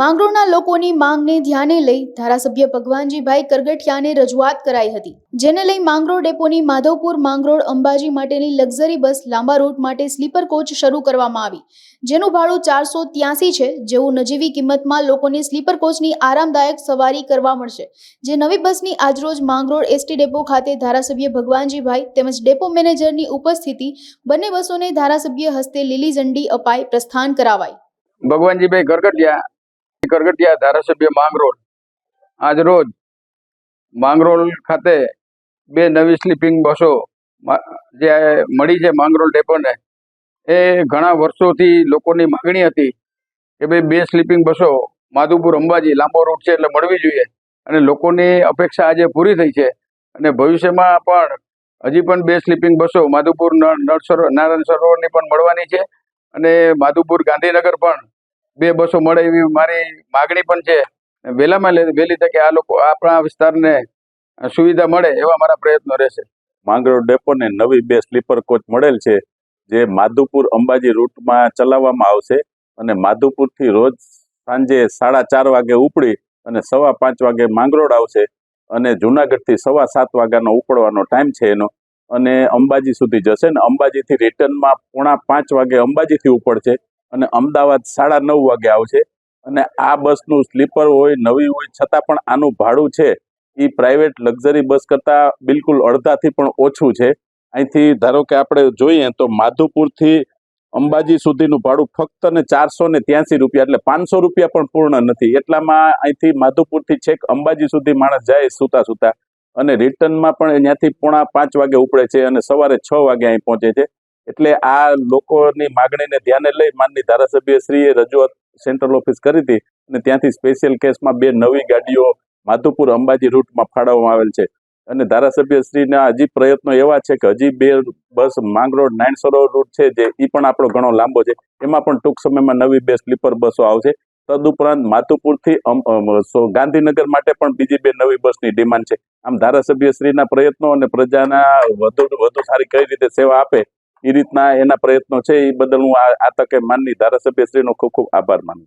માંગરોળના લોકોની માંગને ધ્યાને લઈ ધારાસભ્ય ભગવાનજીભાઈ કરગઠિયાને રજૂઆત કરાઈ હતી. જેને લઈ માંગરોળ ડેપોની માધવપુર માંગરોળ અંબાજી માટેની લક્ઝરી બસ લાંબા રૂટ માટે સ્લીપર કોચ શરૂ કરવામાં આવી. જેનું ભાડું ચારસો ત્યાસી છે જેવું નજીવી કિંમતમાં લોકોને સ્લીપર કોચની આરામદાયક સવારી કરવા મળશે. જે નવી બસની આજરોજ માંગરોળ એસટી ડેપો ખાતે ધારાસભ્ય ભગવાનજીભાઈ તેમજ ડેપો મેનેજરની ઉપસ્થિતિ બંને બસોને ધારાસભ્ય હસ્તે લીલી ઝંડી અપાઈ પ્રસ્થાન કરાવાઈ. ભગવાનજીભાઈ કરગટિયા કરગટિયા ધારાસભ્ય માંગરોળ. આજ રોજ માંગરોળ ખાતે બે નવી સ્લીપિંગ બસો જે મળી છે માંગરોળ ડેપોને, એ ઘણા વર્ષોથી લોકોની માગણી હતી કે ભાઈ બે સ્લીપિંગ બસો માધુપુર અંબાજી લાંબો રૂટ છે એટલે મળવી જોઈએ અને લોકોની અપેક્ષા આજે પૂરી થઈ છે અને ભવિષ્યમાં પણ હજી પણ બે સ્લીપિંગ બસો માધુપુર નળ સરોવર, નારાયણ સરોવરની પણ મળવાની છે અને માધુપુર ગાંધીનગર પણ બે બસો મળે એવી મારી માગણી પણ છે. વહેલામાં વહેલી તકે આ લોકો આપણા વિસ્તારને સુવિધા મળે એવા મારા પ્રયત્નો રહેશે. માંગરોળ ડેપોને નવી બે સ્લીપર કોચ મળેલ છે, જે માધુપુર અંબાજી રૂટમાં ચલાવવામાં આવશે અને માધુપુરથી રોજ સાંજે સાડા ચાર વાગે ઉપડી અને સવા પાંચ વાગે માંગરોળ આવશે અને જુનાગઢથી સવા સાત વાગ્યાનો ઉપડવાનો ટાઈમ છે એનો અને અંબાજી સુધી જશે ને અંબાજીથી રિટર્નમાં પોણા પાંચ વાગે અંબાજીથી ઉપડશે. અને અમદાવાદ સાડા નવ વાગે આવશે. અને આ બસનું સ્લીપર હોય, નવી હોય, છતાં પણ આનું ભાડું છે એ પ્રાઇવેટ લક્ઝરી બસ કરતાં બિલકુલ અડધાથી પણ ઓછું છે. અહીંથી ધારો કે આપણે જોઈએ તો માધુપુરથી અંબાજી સુધીનું ભાડું ફક્ત ને ચારસો ને ત્યાંસી રૂપિયા એટલે પાંચસો રૂપિયા પણ પૂર્ણ નથી. એટલામાં અહીંથી માધુપુરથી છેક અંબાજી સુધી માણસ જાય સુતા સુતા. અને રિટર્નમાં પણ ત્યાંથી પોણા પાંચ વાગે ઉપડે છે અને સવારે છ વાગે અહીં પહોંચે છે. એટલે આ લોકોની માગણીને ધ્યાને લઈ માનની ધારાસભ્યશ્રીએ રજૂઆત સેન્ટ્રલ ઓફિસ કરી હતી અને ત્યાંથી સ્પેશિયલ કેસમાં બે નવી ગાડીઓ માધુપુર અંબાજી રૂટમાં ફાળવવામાં આવેલ છે. અને ધારાસભ્યશ્રીના હજી પ્રયત્નો એવા છે કે હજી બે બસ માંગરોડ નાઇન સરોવર રૂટ છે જે એ પણ આપણો ઘણો લાંબો છે. એમાં પણ ટૂંક સમયમાં નવી બે સ્લીપર બસો આવશે. તદુપરાંત માધુપુરથી ગાંધીનગર માટે પણ બીજી બે નવી બસની ડિમાન્ડ છે. આમ ધારાસભ્યશ્રીના પ્રયત્નો અને પ્રજાના વધુ વધુ સારી કઈ રીતે સેવા આપે એ રીતના એના પ્રયત્નો છે એ બદલ હું આ તકે માનની ધારાસભ્યશ્રીનો ખૂબ ખૂબ આભાર માનું.